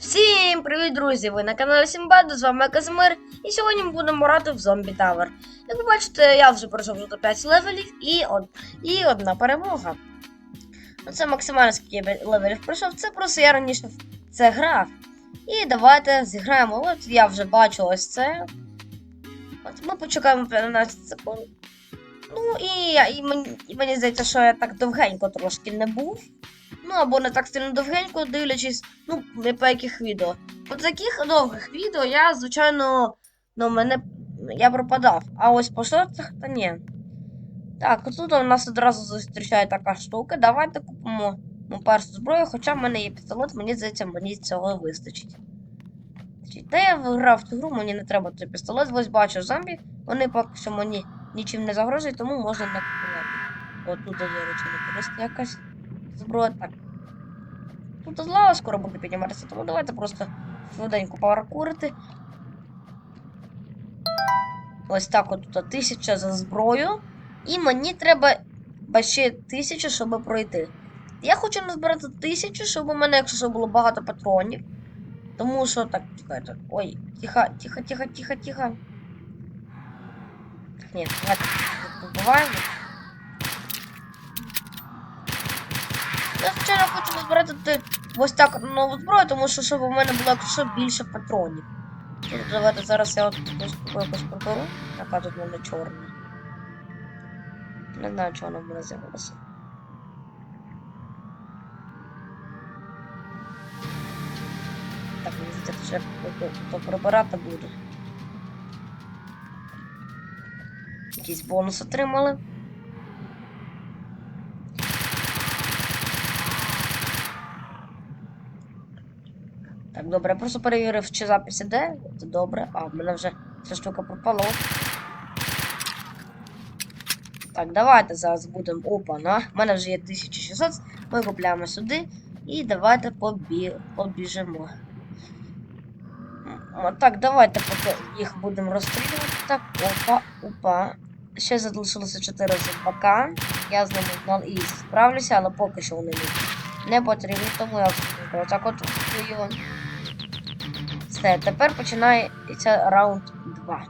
Всім привіт, друзі! Ви на каналі Сімбаду, з вами Казимир, і сьогодні ми будемо грати в Зомбі Тавер. Як ви бачите, я вже пройшов до 5 левелів і, од... і одна перемога. Це максимально скільки я левелів пройшов, це просто я раніше це грав. І давайте зіграємо. От я вже бачу ось це. От ми почекаємо 15 секунд. Ну і, я, і, мені, і мені здається, що я так довгенько трошки не був. Ну або не так сильно довгенько, дивлячись, ну, не по яких відео. По таких довгих відео я, звичайно, ну, мене я пропадав. А ось по шортах та ні. Так, тут у нас одразу зустрічає така штука. Давайте купимо ну, першу зброю, хоча в мене є пістолет, мені здається, мені цього вистачить. Де я виграв цю гру, мені не треба цей пістолет. Ось бачу зомбі. Вони поки що мені нічим не загрожують, тому можна не купувати. От тут, до речі, не якась зброя. Так. Тут лава скоро буде підніматися, тому давайте просто швиденько паркурити. Ось так от тут тисяча за зброю. І мені треба ще тисяча, щоб пройти. Я хочу назбирати тисячу, щоб у мене, якщо що, було багато патронів. Тому що так, чекайте. Ой, тихо, тихо, тихо, тихо, тихо. Так, ні, давайте вбиваємо. Я звичайно хочу назбирати ти- ось так нову зброю, тому що щоб у мене було якщо більше патронів. Тут давайте зараз я от якусь приберу, яка тут в мене чорна. Не знаю, чого вона в мене з'явилася. Так, мені здається, що я то прибирати буду. Якийсь бонус отримали. Добре, я просто перевірив, чи запис іде. Це добре. А, в мене вже ця штука пропала. Так, давайте зараз будемо. Опа, на. В мене вже є 1600. Ми купляємо сюди. І давайте побі... побіжимо. Так, давайте поки їх будемо розстрілювати. Так, опа, опа. Ще залишилося 4 зомбака. Я з ними і справлюся, але поки що вони не, потрібні, тому я так от його. Все, тепер починається раунд 2.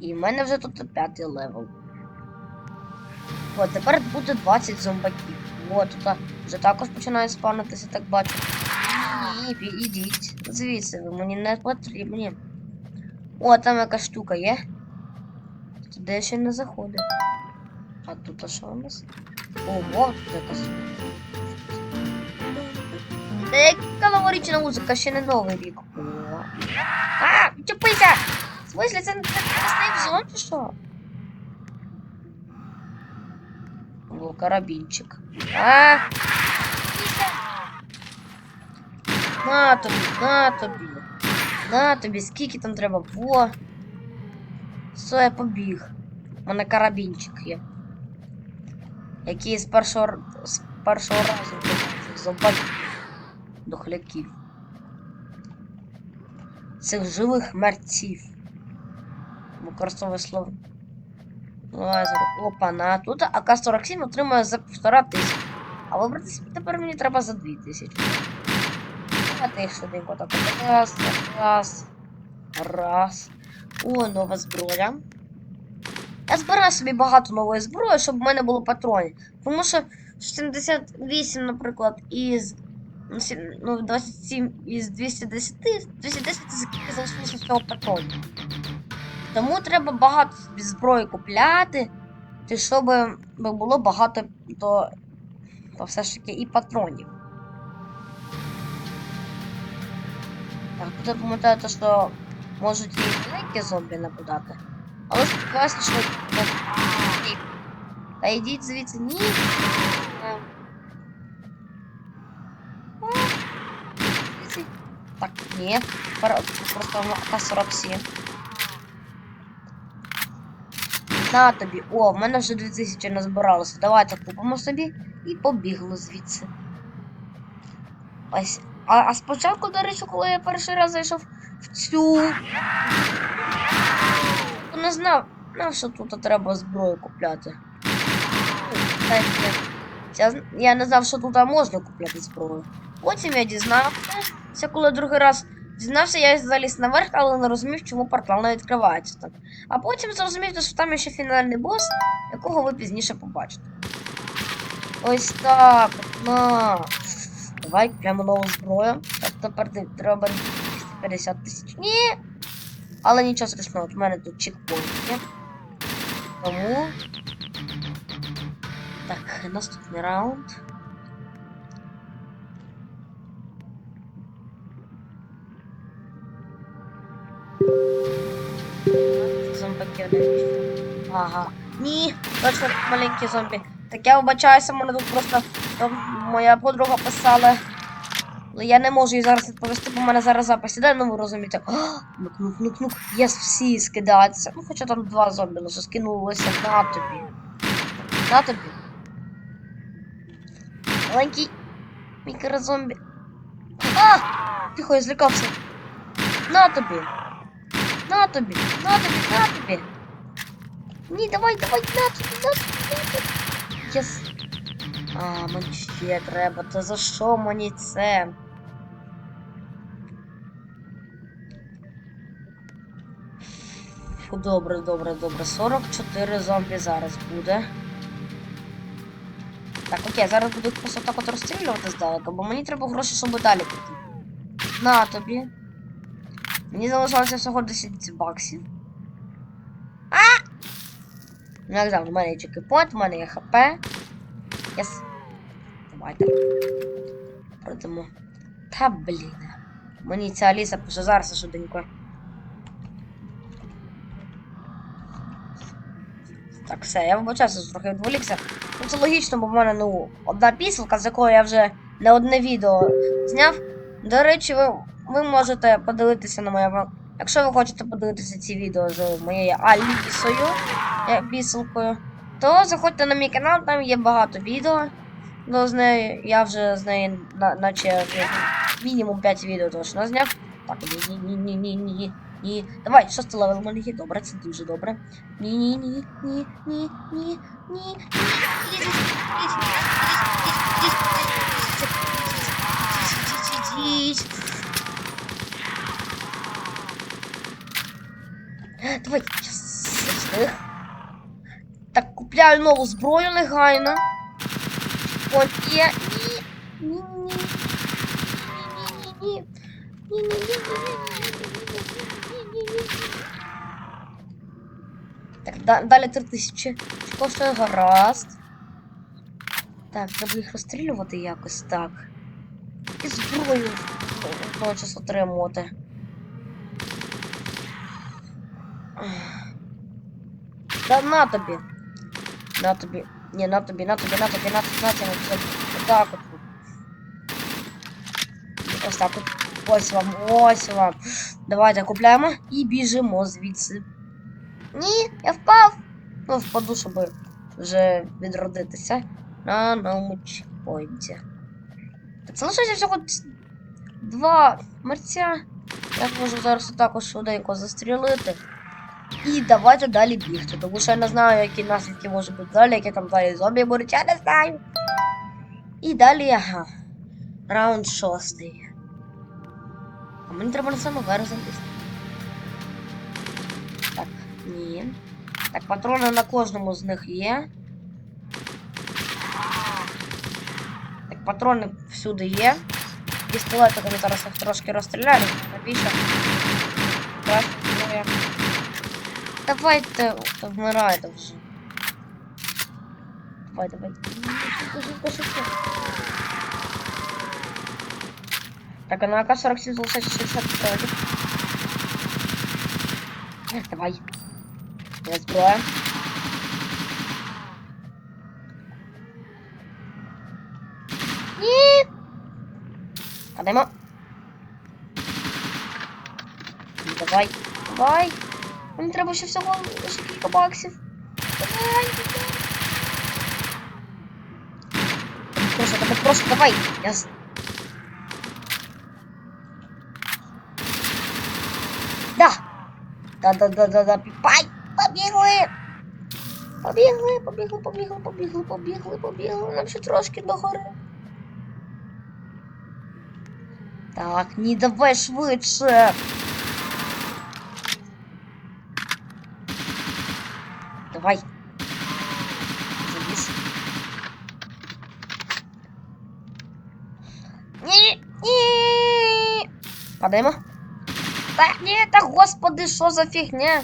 І в мене вже тут п'ятий левел. О, тепер буде 20 зомбаків. О, тут вже також починає спавнитися, так бачу. Пі- ідіть. Звідси, ви мені не потрібні. О, там якась штука є. Туди я ще не заходив. А тут а що у нас? Ого, тут якась. Та яка новорічна музика, ще не новий рік. А, чупися! В смысле, це не Zone чи що? О, карабінчик. А! На тобі, на тобі. На тобі, скільки там треба? Во. Все, я побіг. У мене карабінчик є. Який з першого, з першого разу цих зомбаків дохляків. Цих живих мерців. Використовує слово. Лазер. Опа, на тут АК-47 отримує за півтора тисячі. А вибрати тепер мені треба за дві тисячі. Давайте їх швиденько так. Раз, раз, раз. О, нова зброя. Я збираю собі багато нової зброї, щоб в мене було патронів. Тому що 78, наприклад, із ну, ну, 27 із 210, 210 це скільки залишилося всього патронів. Тому треба багато зброї купляти, щоб було багато то, то все ж таки і патронів. Так, тут пам'ятаєте, що можуть і великі зомбі нападати. Але сподіваюся, що. Ні. Та йдіть звідси. Ні. Е. А. Звідси. Так. Тепер просто АК-47. На тобі. О, в мене вже 2000 назбиралося. Давайте купимо собі і побігли звідси. Ось. А, а спочатку, до речі, коли я перший раз зайшов в цю. то Не знав, на що тут треба зброю купляти. Я, я не знав, що тут можна купляти зброю. Потім я дізнався, це коли другий раз дізнався, я заліз наверх, але не розумів, чому портал не відкривається так. А потім зрозумів, що там ще фінальний бос, якого ви пізніше побачите. Ось так. На. Давай прямо нову зброю. Так, тепер треба 250 тисяч. Ні. Але нічого страшного, от у мене тут чекпоінт. Тому. Так, наступний раунд. Один. Ага. Ні, точно маленькі зомбі. Так я вибачаюся, мене тут просто там моя подруга писала. Але я не можу їй зараз відповісти, бо в мене зараз запис іде, ну ви розумієте. Нук, нук, нук, нук. Єс, всі скидаються. Ну, хоча там два зомбі, лише скинулися на тобі. На тобі. Маленький мікрозомбі. А! Тихо, я злякався. На тобі. На тобі, на тобі, на тобі. Ні, давай, давай, на тобі, на тобі, на. А, мені ще треба. Та за що мені це? Фу, добре, добре, добре. 44 зомбі зараз буде. Так, окей, зараз буду просто так от розстрілювати здалека, бо мені треба гроші, щоб далі піти. На тобі. Мені залишилося всього 10 баксів. А! Ну, як завжди, в мене є чекіпот, в мене є хп. Єс. Давайте. Продамо. Та блін. Мені ця Аліса пише зараз швиденько. Так, все, я вибачаюся, трохи відволікся. Ну це логічно, бо в мене ну одна пісенка, з якої я вже не одне відео зняв. До речі, ви, ви можете подивитися на моє. Якщо ви хочете подивитися ці відео з моєю Алісою, е, пісенкою, то заходьте на мій канал, там є багато відео. Ну, з нею, я вже з неї наче мінімум 5 відео точно зняв. Так, ні, ні. Давай, шостий левел малює, добре, це дуже добре. Ні, ні, ні, ні, ні, ні, ні. Давай. сейчас Так, купляю новую зброю негайно. От є. Ні-ні-ні. Так, далі 3000. Коштує гаразд. Так, треба їх розстрілювати якось так. І зброю одночасно отримувати. Да на тобі. На тобі. Ні, на тобі, на тобі, на тобі, на тобі, на тобі. Отак от. Ось так от. Ось вам, ось вам. Давайте купляємо і біжимо звідси. Ні, я впав. Ну, впаду, щоб вже відродитися на новому чекпоінті. Лишиться всього два мерця. Я можу зараз також швиденько застрілити. І давайте далі бігти, тому що я не знаю, які наслідки можуть бути далі, які там далі зомбі будуть, я не знаю. І далі, ага. Раунд шостий. А мені треба на саме верх. Так, ні. Так, патрони на кожному з них є. Так, патрони всюди є. Пістолетиками зараз їх трошки розстріляю, навіщо? Краще зброя. Давайте вмирайте вже. Давай, давай. Швидко, швидко. Так, а на АК-47 залишається 60 пістолетів. Давай. Я зброя. Ні. Падаємо. Ну, Давай. Давай. Мені треба ще всього лише кілька баксів. Прошу, тебе прошу, давай. Я... Да. Да-да-да-да-да. Пай, побігли. Побігли, побігли, побігли, побігли, побігли, побігли. Нам ще трошки до гори. Так, ні, давай швидше. Давай. Заліз. Ні, ні. Падаємо. Та ні, та господи, що за фігня?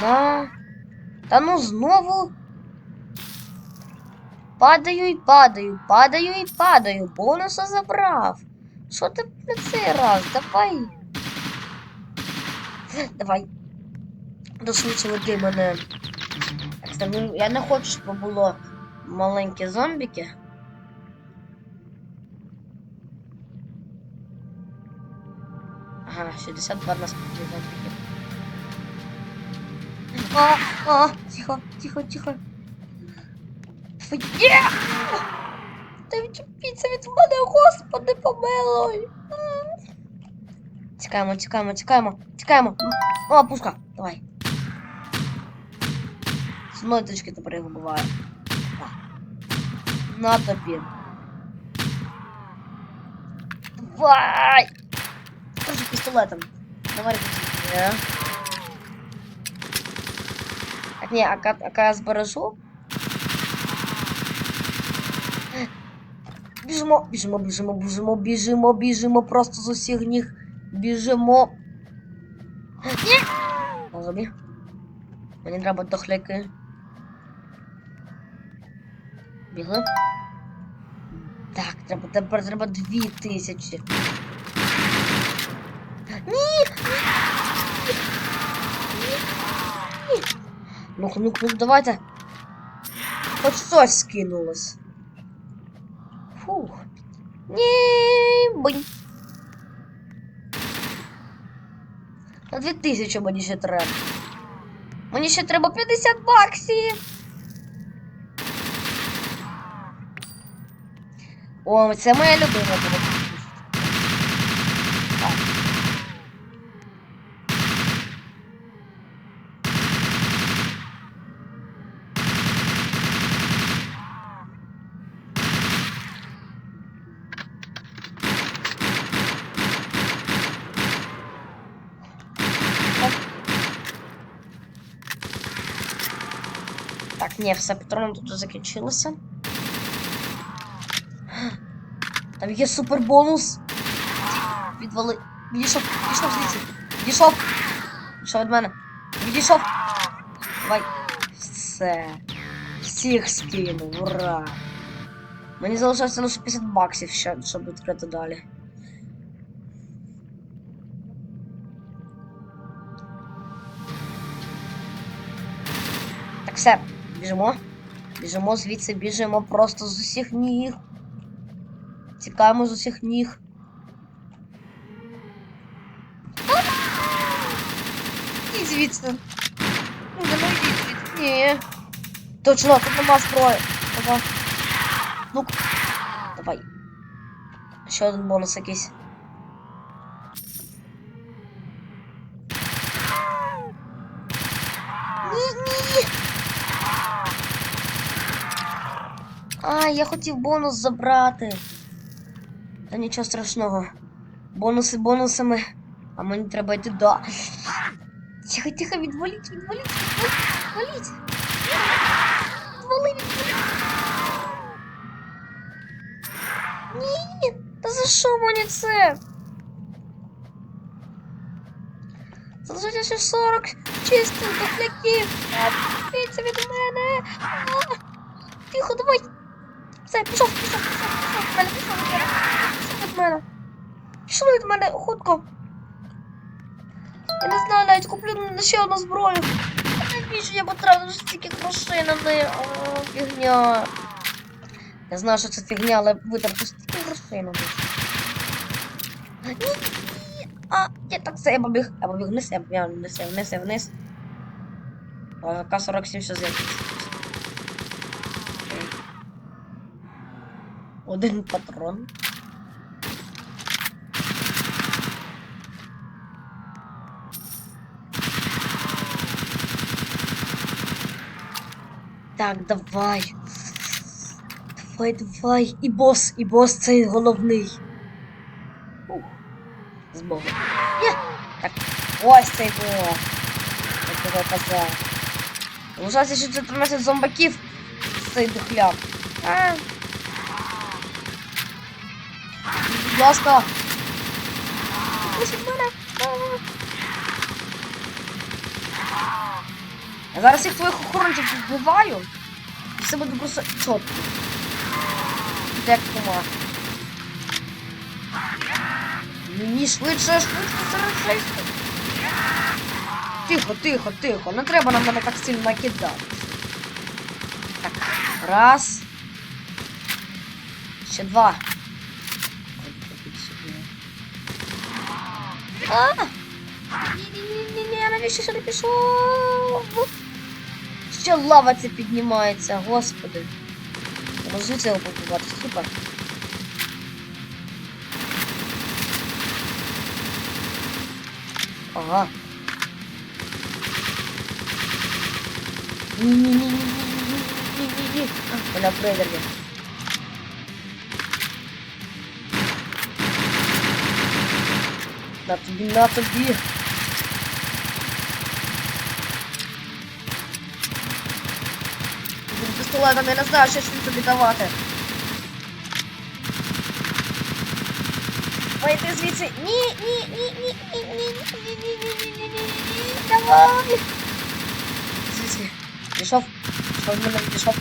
Да. Та ну знову. Падаю і падаю, падаю і падаю. Бонуса забрав. Що ти на цей раз? Давай. Давай. Дошвидше веди мене. Ну, я не хочу, щоб було маленькі зомбіки. Ага, 62 нас зомбіки. А, а, тихо, тихо, тихо. Є! Та відчепіться від мене, господи, помилуй. Тікаємо, тікаємо, тікаємо, тікаємо. О, пушка, давай. З мною точки тепер його буває. На тобі. Давай! Тоже пістолетом. Давай, Ні. Так, ні, ака, ака я збережу. Біжимо, біжимо, біжимо, біжимо, біжимо, біжимо, просто з усіх ніг. Біжимо. Ні! На зубі. Мені треба дохляки. Бігли. Так, треба, тепер треба дві тисячі. Ні! Ну, ну, ну, давайте. Хоч щось скинулось. Фух. Ні, бонь. На 2000 мені ще треба. Мені ще треба 50 баксів. О, це моя любима буде. Так. Ні, все, патрони тут закінчилося. Там є супер бонус. Відвали. Відійшов, відійшов звідси. Відійшов. Відійшов від мене. Відійшов. Давай. Все. Всіх скинув, ура. Мені залишається лише 50 баксів, ще, щоб відкрити далі. Так, все, біжимо. Біжимо звідси, біжимо просто з усіх ніг. Тікаємо з усіх ніг. І звідси. Ну, да ну йдіть звідси. Ні. Точно, тут нема зброї. Давай. Ну. Давай. Ще один бонус якийсь. Ні, ні. А, я хотів бонус забрати. Та нічого страшного. Бонуси бонусами. А мені треба йти до. Тихо, тихо, відваліть, відваліть, відваліть, відваліть. Відвали, відваліть. Ні, та за що мені це? Залишиться ще 40 чистих дохляків. Відбіться від мене. Тихо, давай. Все, пішов, пішов, пішов, пішов мене, пішов. Пішов від мене. Від мене, хутко. Я не знаю, навіть куплю на ще одну зброю. Навіщо я потратив стільки грошей на неї? А, фігня. Я знаю, що це фігня, але витратив стільки грошей на неї. А, я так все, я побіг, я побіг вниз, я побіг вниз, я вниз, я вниз. К-47 ще з'явиться. Один патрон. Так, давай. Давай, давай. І бос, і бос цей головний. Ух. З. Так, ось цей було. Я казав. Лишається ще 14 зомбаків. Цей духляк. Будь ласка. Пустіть мене. Я зараз їх твоїх охоронців вбиваю. І все буде просто чітко. Як комар. Ні, швидше, швидше серед. Тихо, тихо, тихо. Не треба на мене так сильно накидати. Так, раз. Ще два. А! Ні-ні-ні, навіщо сюди пішов? Ще лава це піднімається, господи. Можу це побувати, супер. Ага. Ні-ні-ні-ні-ні-ні-ні-ні-ні-ні. Вона пригорне. На тобі, на тобі. Пістолетом я не знаю, що він тобі давати. Вийти звідси. Ні, ні, ні, ні, ні, ні, ні, ні, ні, ні, ні, ні, давай. Звідси. Пішов. Пішов в мене, пішов.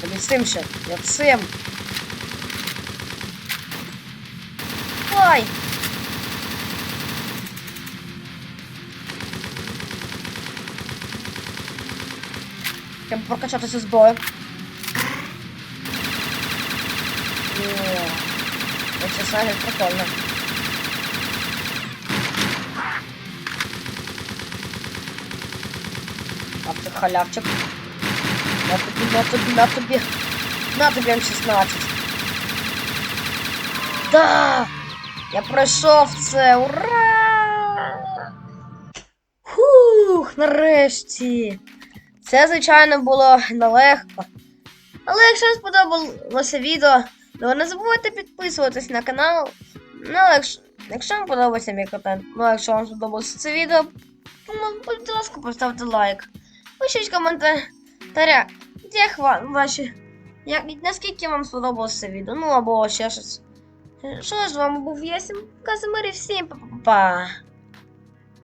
Тобі цим ще. Я цим. Давай. Треба прокачатися зброю. О, це снайпер прикольно. А ти халявчик. На тобі, на тобі, на тобі. На тобі М16. Да! Я пройшов це! Ура! Фух, нарешті. Це, звичайно, було нелегко. Але якщо вам сподобалося відео, то не забувайте підписуватись на канал. Ну, якщо, якщо вам подобається мій контент, ну якщо вам сподобалося це відео, ну, будь ласка, поставте лайк. Пишіть в коментарях, як вам ваші. Як, наскільки вам сподобалося це відео, ну або ще щось. Що ж, з вами був Ясім Казимир і всім па-па-па.